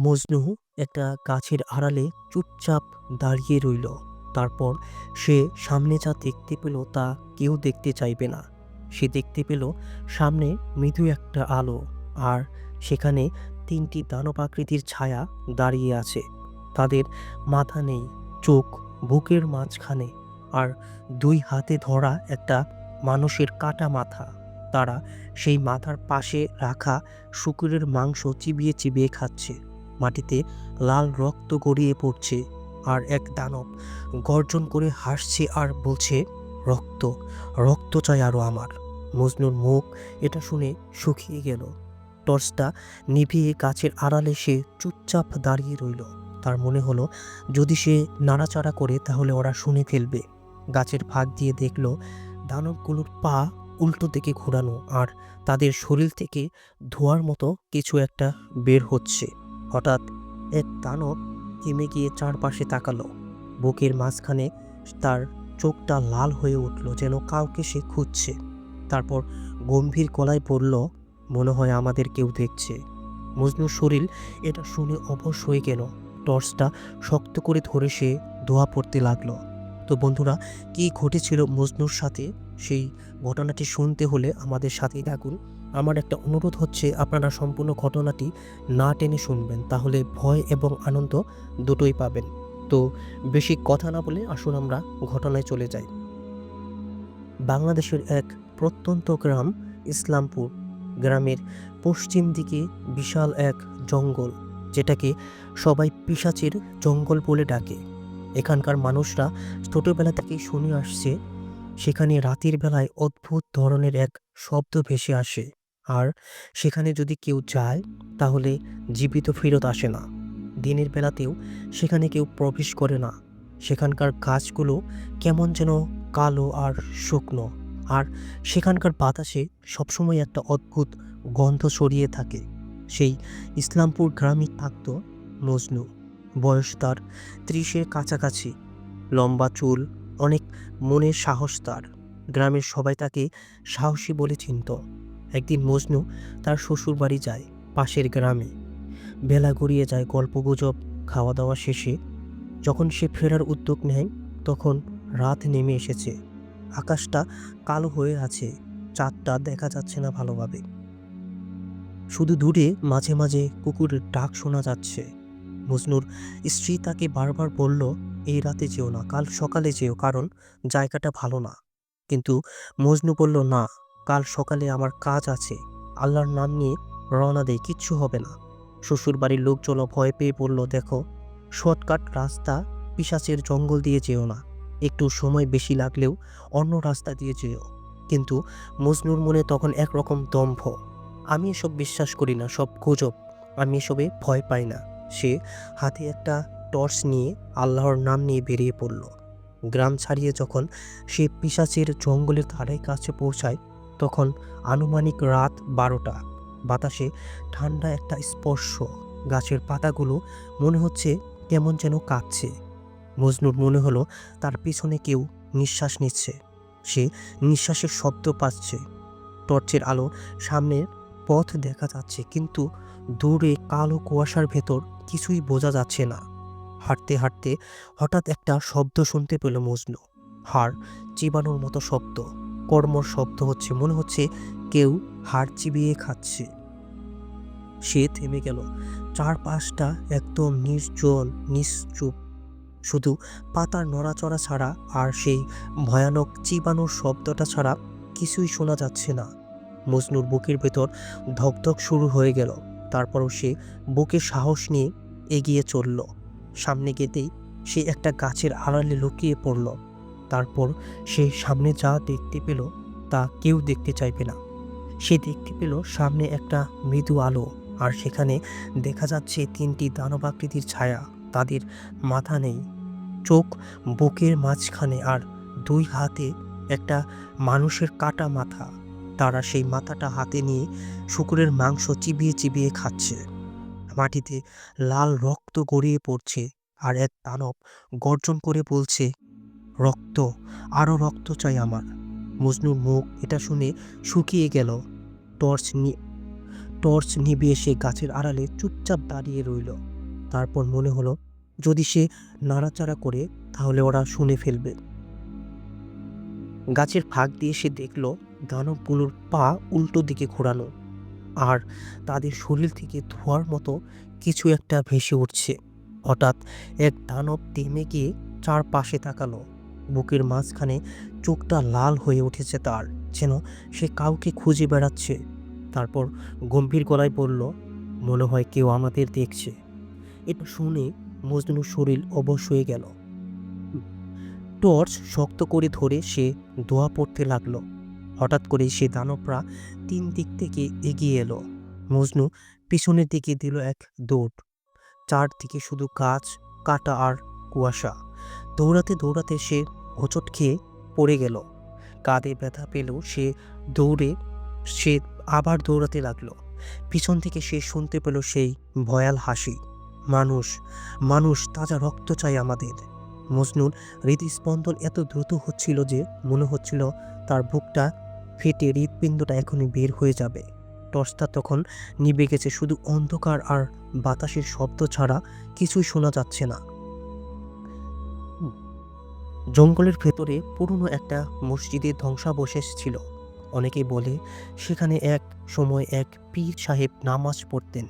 মজনু একটা গাছের আড়ালে চুপচাপ দাঁড়িয়ে রইল। তারপর সে সামনে যা দেখতে পেল তা কেউ দেখতে চাইবে না। সে দেখতে পেল সামনে মৃদু একটা আলো আর সেখানে তিনটি দানব আকৃতির ছায়া দাঁড়িয়ে আছে। তাদের মাথা নেই, চোখ বুকের মাঝখানে আর দুই হাতে ধরা একটা মানুষের কাটা মাথা। তারা সেই মাথার পাশে রাখা শুকুরের মাংস চিবিয়ে চিবিয়ে খাচ্ছে। মাটিতে লাল রক্ত গড়িয়ে পড়ছে আর এক দানব গর্জন করে হাসছে আর বলছে, রক্ত রক্ত চাই আরও আমার। মজনুর মুখ এটা শুনে শুকিয়ে গেল। টর্চটা নিভিয়ে গাছের আড়ালে সে চুপচাপ দাঁড়িয়ে রইল। তার মনে হলো, যদি সে নাড়াচাড়া করে তাহলে ওরা শুনে ফেলবে। গাছের ফাঁক দিয়ে দেখল, দানবগুলোর পা উল্টো দিকে ঘোরানো আর তাদের শরীর থেকে ধোয়ার মতো কিছু একটা বের হচ্ছে। হঠাৎ এক দানব থেমে গিয়ে চারপাশে তাকালো। বুকের মাঝখানে তার চোখটা লাল হয়ে উঠল, যেন কাউকে সে খুঁজছে। তারপর গম্ভীর গলায় বলল, মনে হয় আমাদের কেউ দেখছে। মজনুর শরীর এটা শুনে অবশ হয়ে গেল। টর্চটা শক্ত করে ধরে সে ধোয়া পড়তে লাগল। তো বন্ধুরা, কি ঘটেছিল মজনুর সাথে? সেই ঘটনাটি শুনতে হলে আমাদের সাথেই থাকুন। আমার একটা অনুরোধ হচ্ছে আপনারা সম্পূর্ণ ঘটনাটি না টেনে শুনবেন, তাহলে ভয় এবং আনন্দ দুটোই পাবেন। তো বেশি কথা না বলে আসুন আমরা ঘটনায় চলে যাই। বাংলাদেশের এক প্রত্যন্ত গ্রাম, ইসলামপুর গ্রামের পশ্চিম দিকে বিশাল এক জঙ্গল, যেটাকে সবাই পিসাচের জঙ্গল বলে ডাকে। এখানকার মানুষরা ছোটোবেলা থেকেই শুনে আসছে, সেখানে রাতের বেলায় অদ্ভুত ধরনের এক শব্দ ভেসে আসে। আর সেখানে যদি কেউ যায়, তাহলে জীবিত ফেরত আসে না। দিনের বেলাতেও সেখানে কেউ প্রবেশ করে না। সেখানকার গাছগুলো কেমন যেন কালো আর শুকনো। আর সেখানকার বাতাসে সবসময় একটা অদ্ভুত গন্ধ ছড়িয়ে থাকে। সেই ইসলামপুর গ্রামই থাকত মজনু বয়স তার ত্রিশের কাছাকাছি। লম্বা চুল, অনেক মনের সাহস তার। গ্রামের সবাই তাকে সাহসী বলে চিনত। একদিন মজনু তার শ্বশুর বাড়ি যায় পাশের গ্রামে। বেলা গড়িয়ে যায় গল্পগুজব খাওয়া দাওয়া শেষে। যখন সে ফেরার উদ্যোগ নেয়, তখন রাত নেমে এসেছে। আকাশটা কালো হয়ে আছে, চাঁদটা দেখা যাচ্ছে না ভালোভাবে। শুধু দূরে মাঝে মাঝে কুকুরের ডাক শোনা যাচ্ছে। মজনুর স্ত্রী তাকে বারবার বলল, এই রাতে যেও না, কাল সকালে যেও, কারণ জায়গাটা ভালো না। কিন্তু মজনু বলল, না কাল সকালে আমার কাজ আছে। আল্লাহর নাম নিয়ে রওনা দেয় কিচ্ছু হবে না। শ্বশুর বাড়ির লোকজনও ভয় পেয়ে বলল, দেখো, শর্টকাট রাস্তা পিসাচের জঙ্গল দিয়ে যেও না। একটু সময় বেশি লাগলেও অন্য রাস্তা দিয়ে যেও। কিন্তু মজনুর মনে তখন একরকম দম্ভ। আমি এসব বিশ্বাস করি না, সব গুজব। আমি এসবে ভয় পাই না। সে হাতে একটা টর্চ নিয়ে আল্লাহর নাম নিয়ে বেরিয়ে পড়ল। গ্রাম ছাড়িয়ে যখন সে পিসাচের জঙ্গলের ধারে কাছে পৌঁছায় তখন আনুমানিক রাত বারোটা। বাতাসে ঠান্ডা একটা স্পর্শ। গাছের পাতাগুলো মনে হচ্ছে কেমন যেন কাঁপছে। মজনুর মনে হলো তার পিছনে কেউ নিঃশ্বাস নিচ্ছে। সে নিঃশ্বাসের শব্দ পাচ্ছে। টর্চের আলো সামনের পথ দেখা যাচ্ছে, কিন্তু দূরে কালো কুয়াশার ভেতর কিছুই বোঝা যাচ্ছে না। হাঁটতে হাঁটতে হঠাৎ একটা শব্দ শুনতে পেল মজনু। হাড় চিবানোর মতো শব্দ। কর্মর শব্দ হচ্ছে, মনে হচ্ছে কেউ হাড় চিবিয়ে খাচ্ছে। সে থেমে গেল। চারপাশটা একদম নির্জন নিশ্চুপ। শুধু পাতার নড়াচড়া ছাড়া আর সেই ভয়ানক চিবানোর শব্দটা ছাড়া কিছুই শোনা যাচ্ছে না। মজনুর বুকের ভেতর ধকধক শুরু হয়ে গেল। তারপরও সে বুকে সাহস নিয়ে এগিয়ে চলল। সামনে গেতেই সে একটা গাছের আড়ালে লুকিয়ে পড়ল। তারপর সে সামনে যা দেখতে পেল তা কেউ দেখতে চাইবে না। সে দেখতে পেল সামনে একটা মৃদু আলো আর সেখানে দেখা যাচ্ছে তিনটি দানবাকৃতির ছায়া, তাদের মাথা নেই। চোখ বুকের মাঝখানে আর দুই হাতে একটা মানুষের কাটা মাথা। তারা সেই মাথাটা হাতে নিয়ে শুকুরের মাংস চিবিয়ে চিবিয়ে খাচ্ছে। মাটিতে লাল রক্ত গড়িয়ে পড়ছে আর এক দানব গর্জন করে বলছে রক্ত আরও রক্ত চাই আমার। মজনুর মুখ এটা শুনে শুকিয়ে গেল। টর্চ নিয়ে টর্চ নিভিয়ে সে গাছের আড়ালে চুপচাপ দাঁড়িয়ে রইল। তারপর মনে হলো, যদি সে নাড়াচাড়া করে, তাহলে ওরা শুনে ফেলবে। গাছের ফাঁক দিয়ে সে দেখল, দানবগুলোর পা উল্টো দিকে ঘোরানো। আর তাদের শরীর থেকে ধোয়ার মতো কিছু একটা ভেসে উঠছে। হঠাৎ এক দানব থেমে গিয়ে চারপাশে তাকালো। বুকের মাঝখানে চোখটা লাল হয়ে উঠেছে তার, যেন সে কাউকে খুঁজে বেড়াচ্ছে। তারপর গম্ভীর গলায় বলল, মনে হয় কেউ আমাদের দেখছে। এটা শুনে মজনুর শরীর অবশ হয়ে গেল। টর্চ শক্ত করে ধরে সে দোয়া পড়তে লাগল। হঠাৎ করে সে দানবরা তিন দিক থেকে এগিয়ে এলো। মজনু পিছনের দিকে দিল এক দৌড়। চারদিকে শুধু গাছ, কাটা আর কুয়াশা। দৌড়াতে দৌড়াতে সে হোঁচট খেয়ে পড়ে গেল। কাঁধে ব্যথা পেলেও সে দৌড়ে, সে আবার দৌড়াতে লাগল। পিছন থেকে সে শুনতে পেল সেই ভয়াল হাসি। মানুষ মানুষ, তাজা রক্ত চাই আমাদের। মজনুর হৃদস্পন্দন এত দ্রুত হচ্ছিল যে মনে হচ্ছিল তার বুকটা ফেটে হৃৎপিণ্ডটা এখনই বের হয়ে যাবে। টর্চটা তখন নিভে গেছে, শুধু অন্ধকার আর বাতাসের শব্দ ছাড়া কিছুই শোনা যাচ্ছে না। জঙ্গলের ভেতরে পুরনো একটা মসজিদের ধ্বংসাবশেষ ছিল। অনেকে বলে, সেখানে এক সময় এক পীর সাহেব নামাজ পড়তেন,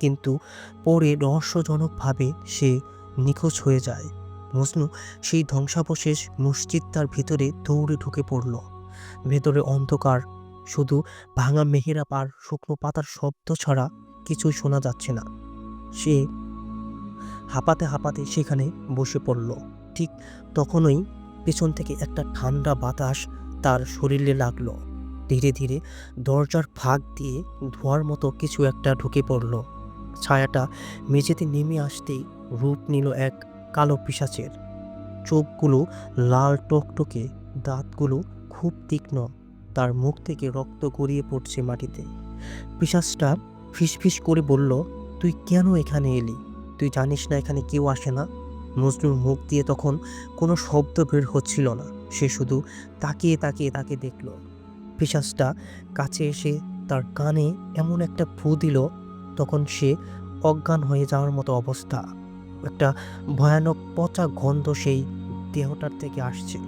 কিন্তু পরে রহস্যজনকভাবে সে নিখোঁজ হয়ে যায়। মজনু সেই ধ্বংসাবশেষ মসজিদটার ভেতরে দৌড়ে ঢুকে পড়ল। ভেতরে অন্ধকার, শুধু ভাঙা মেহেরাব আর শুকনো পাতার শব্দ ছাড়া কিছুই শোনা যাচ্ছে না। সে হাঁপাতে হাঁপাতে সেখানে বসে পড়ল। ঠিক তখনই পেছন থেকে একটা ঠান্ডা বাতাস তার শরীরে লাগল। ধীরে ধীরে দরজার ফাঁক দিয়ে ধোয়ার মতো কিছু একটা ঢুকে পড়ল। ছায়াটা মেঝেতে নেমে আসতেই রূপ নিল এক কালো পিশাচের। চোখগুলো লাল টকটকে, দাঁতগুলো খুব তীক্ষ্ণ। তার মুখ থেকে রক্ত গড়িয়ে পড়ছে মাটিতে। পিশাচটা ফিসফিস করে বলল, তুই কেন এখানে এলি? তুই জানিস না এখানে কেউ আসে না? মজনুর মুখ দিয়ে তখন কোনো শব্দ বের হচ্ছিল না। সে শুধু তাকিয়ে তাকিয়ে তাকে দেখল। পিশাচটা কাছে এসে তার কানে এমন একটা ফু দিল, তখন সে অজ্ঞান হয়ে যাওয়ার মতো অবস্থা। একটা ভয়ানক পচা গন্ধ সেই দেহটার থেকে আসছে।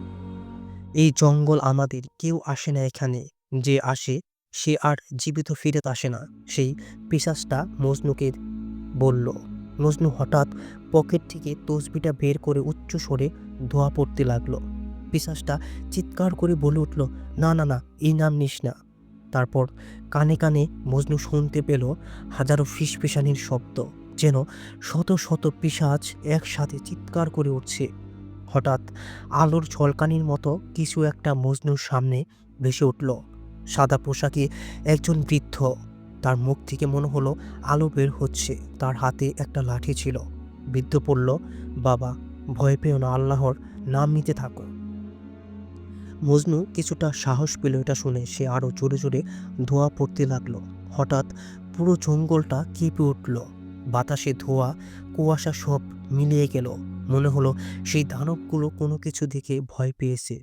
এই জঙ্গল আমাদের, কেউ আসে না এখানে। যে আসে, সে আর জীবিত ফিরে আসে না। সেই পিসাসটা মজনুকে বলল মজনু হঠাৎ পকেট থেকে তসবিটা বের করে উচ্চ স্বরে ধোয়া পড়তে লাগল। পিসাসটা চিৎকার করে বলে উঠল, না না না, এই নাম নিস না। তারপর কানে কানে মজনু শুনতে পেল হাজারো ফিসফিসানির শব্দ, যেন শত শত পিসাজ একসাথে চিৎকার করে উঠছে। হঠাৎ আলোর ঝলকানির মতো কিছু একটা মজনুর সামনে ভেসে উঠল। সাদা পোশাকে একজন বৃদ্ধ তার মুখ থেকে মনে হলো আলো বের হচ্ছে। তার হাতে একটা লাঠি ছিল। বৃদ্ধ পড়ল, বাবা, ভয় পেও না আল্লাহর নাম নিতে থাকো। মজনু কিছুটা সাহস পেল এটা শুনে। সে আরও জোরে জোরে ধোঁয়া পড়তে লাগল। হঠাৎ পুরো জঙ্গলটা কেঁপে উঠল। বাতাসে ধোঁয়া, কুয়াশা সব মিলিয়ে গেল। মনে হলো সেই দানবগুলো কোনো কিছু দেখে ভয় পেয়েছে।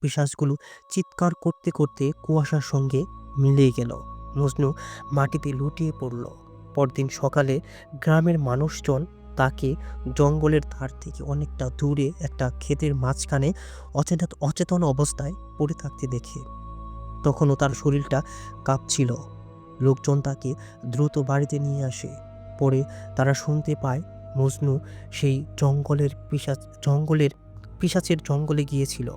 পিশাচগুলো চিৎকার করতে করতে কুয়াশার সঙ্গে মিলিয়ে গেল। মজনু মাটিতে লুটিয়ে পড়ল। পরদিন সকালে গ্রামের মানুষজন তাকে জঙ্গলের ধার থেকে অনেকটা দূরে একটা ক্ষেতের মাঝখানে অচেতন অচেতন অবস্থায় পড়ে থাকতে দেখে। তখনও তার শরীরটা কাঁপছিল। লোকজন তাকে দ্রুত বাড়িতে নিয়ে আসে। পরে তারা শুনতে পায় মজনু সেই জঙ্গলের পিসাচ জঙ্গলের পিসাচের জঙ্গলে গিয়েছিল।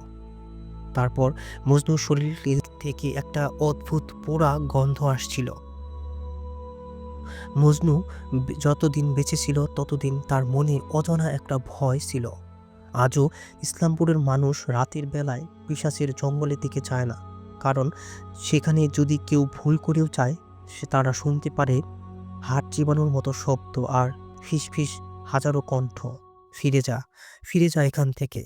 তারপর মজনুর শরীর থেকে একটা অদ্ভুত পোড়া গন্ধ আসছিল। মজনু যতদিন বেঁচে ছিল ততদিন তার মনে অজানা একটা ভয় ছিল। আজও ইসলামপুরের মানুষ রাতের বেলায় পিসাচের জঙ্গলের দিকে যায় না, কারণ সেখানে যদি কেউ ভুল করেও চায় সে তারা শুনতে পারে হাট জীবাণুর মতো শব্দ আর ফিস ফিস হাজারো কণ্ঠ। ফিরে যা ফিরে যা এখান থেকে।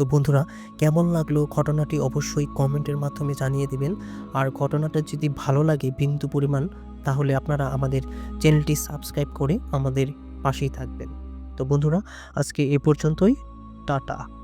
তো বন্ধুরা, কেমন লাগল ঘটনাটি অবশ্যই কমেন্টের মাধ্যমে জানিয়ে দেবেন। আর ঘটনাটা যদি ভালো লাগে বিন্দু পরিমাণ, তাহলে আপনারা আমাদের চ্যানেলটি সাবস্ক্রাইব করে আমাদের পাশেই থাকবেন। তো বন্ধুরা, আজকে এ পর্যন্তই, টাটা।